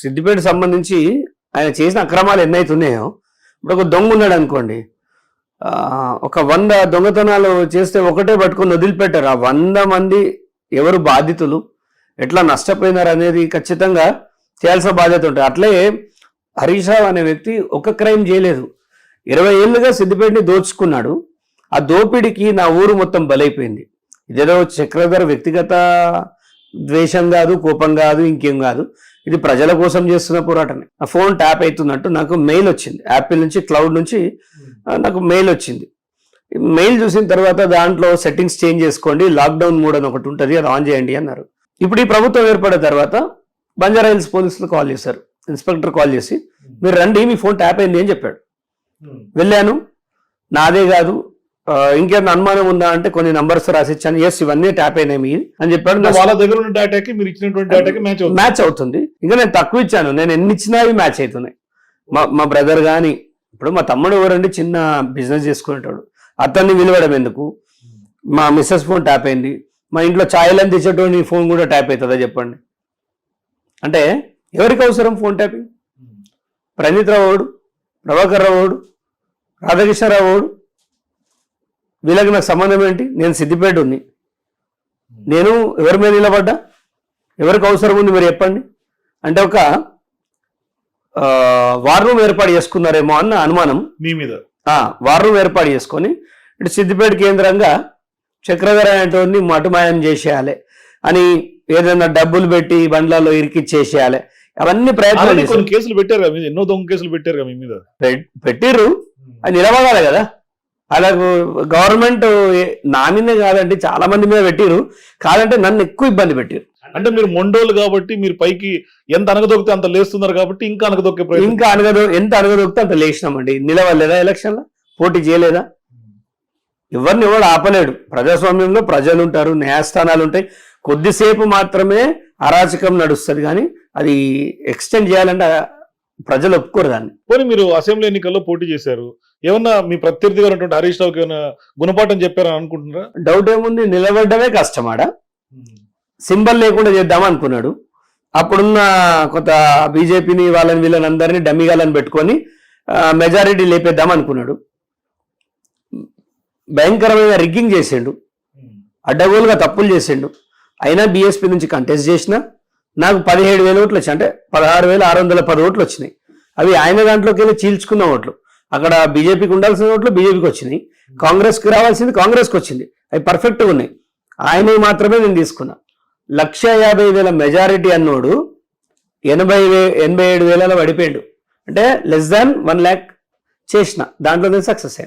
సిద్దిపేట సంబంధించి ఆయన చేసిన అక్రమాలు ఎన్నైతున్నాయో ఇప్పుడు ఒక దొంగ ఉన్నాడు అనుకోండి. ఒక వంద దొంగతనాలు చేస్తే ఒకటే పట్టుకొని వదిలిపెట్టారు. ఆ వంద మంది ఎవరు బాధితులు? ఎట్లా నష్టపోయినారు అనేది ఖచ్చితంగా చేయాల్సిన బాధ్యత ఉంటుంది. అట్లే హరీష్ రావు అనే వ్యక్తి ఒక క్రైమ్ చేయలేదు. ఇరవై ఏళ్ళుగా సిద్దిపేటని దోచుకున్నాడు. ఆ దోపిడికి నా ఊరు మొత్తం బలైపోయింది. ఇదేదో చక్రధర్ వ్యక్తిగత ద్వేషం కాదు కోపం కాదు ఇంకేం కాదు. ఇది ప్రజల కోసం చేస్తున్న పోరాటమే. నా ఫోన్ ట్యాప్ అవుతున్నట్టు నాకు మెయిల్ వచ్చింది. యాపిల్ నుంచి క్లౌడ్ నుంచి నాకు మెయిల్ వచ్చింది. మెయిల్ చూసిన తర్వాత దాంట్లో సెట్టింగ్స్ చేంజ్ చేసుకోండి లాక్డౌన్ మోడ్ అని ఒకటి ఉంటుంది అది ఆన్ చేయండి అన్నారు. ఇప్పుడు ఈ ప్రభుత్వం ఏర్పడిన తర్వాత బంజారా హిల్స్ పోలీసులు కాల్ చేశారు. ఇన్స్పెక్టర్ కాల్ చేసి మీరు రండి మీ ఫోన్ ట్యాప్ అయింది అని చెప్పాడు. వెళ్ళాను. నాదే కాదు ఇంకేమైనా అనుమానం ఉందా అంటే కొన్ని నంబర్స్ రాసిచ్చాను. ఎస్ ఇవన్నీ ట్యాప్ అయినాయి అని చెప్పాడు. వాళ్ళ దగ్గర ఉన్న డేటాకి మీరు ఇచ్చినటువంటి డేటాకి మ్యాచ్ అవుతుంది. మ్యాచ్ అవుతుంది. ఇంకా నేను తక్కువ ఇచ్చాను. నేను ఎన్ని ఇచ్చినా అవి మ్యాచ్ అవుతున్నాయి. మా మా బ్రదర్ కానీ ఇప్పుడు మా తమ్ముడు ఎవరండి? చిన్న బిజినెస్ చేసుకునేటాడు. అతన్ని విలువడం ఎందుకు? మా మిస్సెస్ ఫోన్ ట్యాప్ అయింది. మా ఇంట్లో ఛాయలని తెచ్చేటోని ఫోన్ కూడా ట్యాప్ అవుతుందా చెప్పండి? అంటే ఎవరికి అవసరం ఫోన్ ట్యాపింగ్ ప్రణీత్ రావు ఓడు ప్రభాకర్ రావు ఓడు రాధాకృష్ణరావు ఓడు వీళ్ళకి నాకు సంబంధం ఏంటి? నేను సిద్దిపేట ఉంది నేను ఎవరి మీద నిలబడ్డా? ఎవరికి అవసరం ఉంది మీరు చెప్పండి. అంటే ఒక వార్ రూమ్ ఏర్పాటు చేసుకున్నారేమో అన్న అనుమానం. మీ మీద. ఆ, వార్ రూమ్ ఏర్పాటు చేసుకొని ఇటు సిద్దిపేట కేంద్రంగా చక్రధర అనేటువంటి మటుమాయం చేసేయాలి. అని ఏదైనా డబ్బులు పెట్టి బండ్లలో ఇరికిచ్చేసేయాలి. అవన్నీ ప్రయత్నాలు కేసులు పెట్టారు. ఎన్నో దొంగ కేసులు పెట్టారు మీ మీద. పెట్- పెట్టిర్రు. అది నిలబడాలి కదా. అలాగ గవర్నమెంట్ ఏ- నా మీదే కాదండి చాలా మంది మీద పెట్టిర్రు కాదంటే నన్ను ఎక్కువ ఇబ్బంది పెట్టిర్రు అంటే మీరు మొండోళ్ళు కాబట్టి మీరు పైకి ఎంత అనగదొక్కితే అంత లేస్తున్నారు కాబట్టి ఇంకా అనగదొక్కే ఇంకా అనగదు ఎంత అనగదొక్కితే అంత లేచినామండి. నిలవలేదా ఎలక్షన్లో? పోటీ చేయలేదా? ఎవరిని ఎవడు ఆపలేడు. ప్రజాస్వామ్యంలో ప్రజలు ఉంటారు న్యాయస్థానాలు ఉంటాయి. కొద్దిసేపు మాత్రమే అరాచకం నడుస్తుంది కానీ అది ఎక్స్టెండ్ చేయాలంటే ప్రజలు ఒప్పుకోరు దాన్ని. పోనీ మీరు అసెంబ్లీ ఎన్నికల్లో పోటీ చేశారు. ఏమన్నా మీ ప్రత్యర్థిగా ఉన్నటువంటి హరీష్ రావుకి ఏమైనా గుణపాఠం చెప్పారని అనుకుంటున్నారా? డౌట్ ఏముంది? నిలబడ్డమే కష్టమాడ సింబల్ లేకుండా చేద్దాం అనుకున్నాడు. అప్పుడున్న కొంత బీజేపీని వాళ్ళని వీళ్ళని అందరినీ డమ్మిగాలని పెట్టుకొని మెజారిటీ లేపేద్దాం అనుకున్నాడు. భయంకరమైన రిగ్గింగ్ చేసిండు. అడ్డగోలుగా తప్పులు చేసిండు. అయినా బీఎస్పీ నుంచి కంటెస్ట్ చేసిన నాకు పదిహేడు వేల ఓట్లు వచ్చాయి. అంటే పదహారు వేల ఆరు వందల పది ఓట్లు వచ్చినాయి. అవి ఆయన దాంట్లోకి వెళ్ళి చీల్చుకున్న ఓట్లు. అక్కడ బీజేపీకి ఉండాల్సిన ఓట్లు బీజేపీకి వచ్చినాయి. కాంగ్రెస్కి రావాల్సింది కాంగ్రెస్కి వచ్చింది. అవి పర్ఫెక్ట్గా ఉన్నాయి. ఆయనవి మాత్రమే నేను తీసుకున్నా. లక్ష యాభై వేల మెజారిటీ అన్నోడు ఎనభై వే ఎనభై ఏడు వేలలో పడిపోయాడు. అంటే లెస్ దాన్ వన్ ల్యాక్ చేసిన. దాంట్లో నేను సక్సెస్ అయ్యాను.